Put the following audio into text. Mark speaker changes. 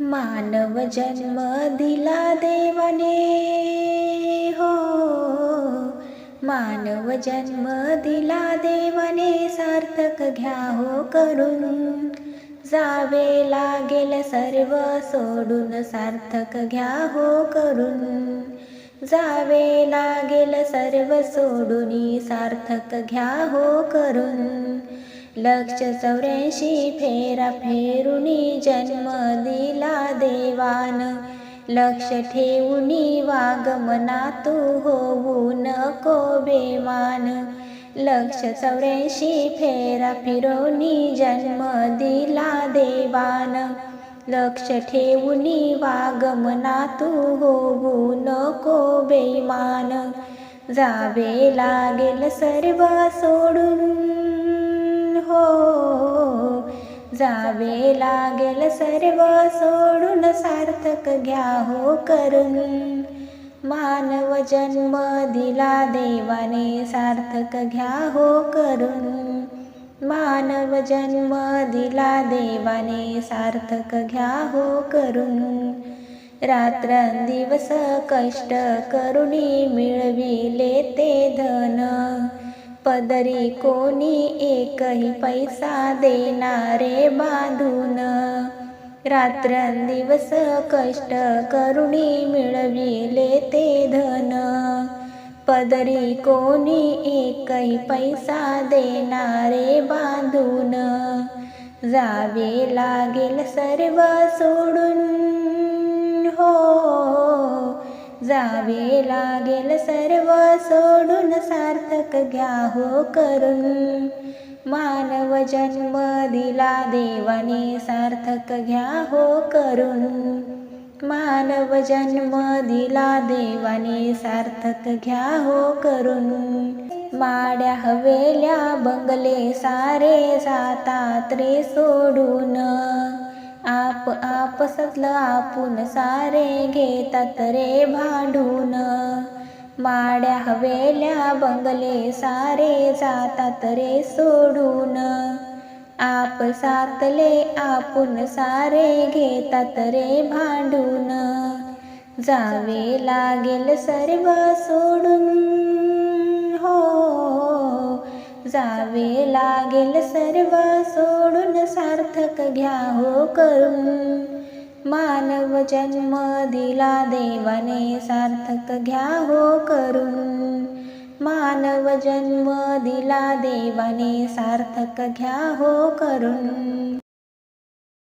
Speaker 1: मानव जन्म दिला देवाने. हो मानव जन्म दिला देवाने सार्थक घ्या हो करून. जावे लागेल सर्व सोडून सार्थक घ्या हो करून. जावे लागेल सर्व सोडून सार्थक घ्या हो करून. लक्ष चौऱ्याऐंशी फेरा फेरुनी जन्म दिला देवान. लक्ष ठेवूनी वागमना तू होऊ नको बेमान. लक्ष चौऱ्याऐंशी फेरा फिरवणी जन्म दिला देवान. लक्ष ठेवूनी वागमना तू होऊ नको बेमान. जावे लागेल सर्व सोडून हो. जावे लागेल सर्व सोडून सार्थक घ्या हो करून. मानव जन्म दिला देवाने सार्थक घ्या हो करून. मानव जन्म दिला देवाने सार्थक घ्या हो करून. रात्रंदिवस कष्ट करुणी मिळविले ते धन. पदरी कोणी एकही पैसा देणारे बांधून. रात्रंदिवस कष्ट करुणी मिळविले ते धन. पदरी कोणी एकही पैसा देणारे बांधून. जावे लागेल सर्व सोडून. जावे लागेल सर्व सोडून सार्थक घ्या हो करून. मानव जन्म दिला देवाने सार्थक घ्या हो करून. मानव जन्म दिला देवाने सार्थक घ्या हो करून. माड्या हवेल्या बंगले सारे जातात रे सोडून. आपसातलं आपण सारे घेतात रे भांडून. माड्या हवेल्या बंगले सारे जातात रे सोडून. आपसातले आपण सारे घेतात रे भांडून. जावे लागेल सर्व सोडून. हो जावे लागेल सर्व सोडून सार्थक घ्या हो करून. मानव जन्म दिला देवाने सार्थक घ्या हो करून. मानव जन्म दिला देवाने सार्थक घ्या हो करून.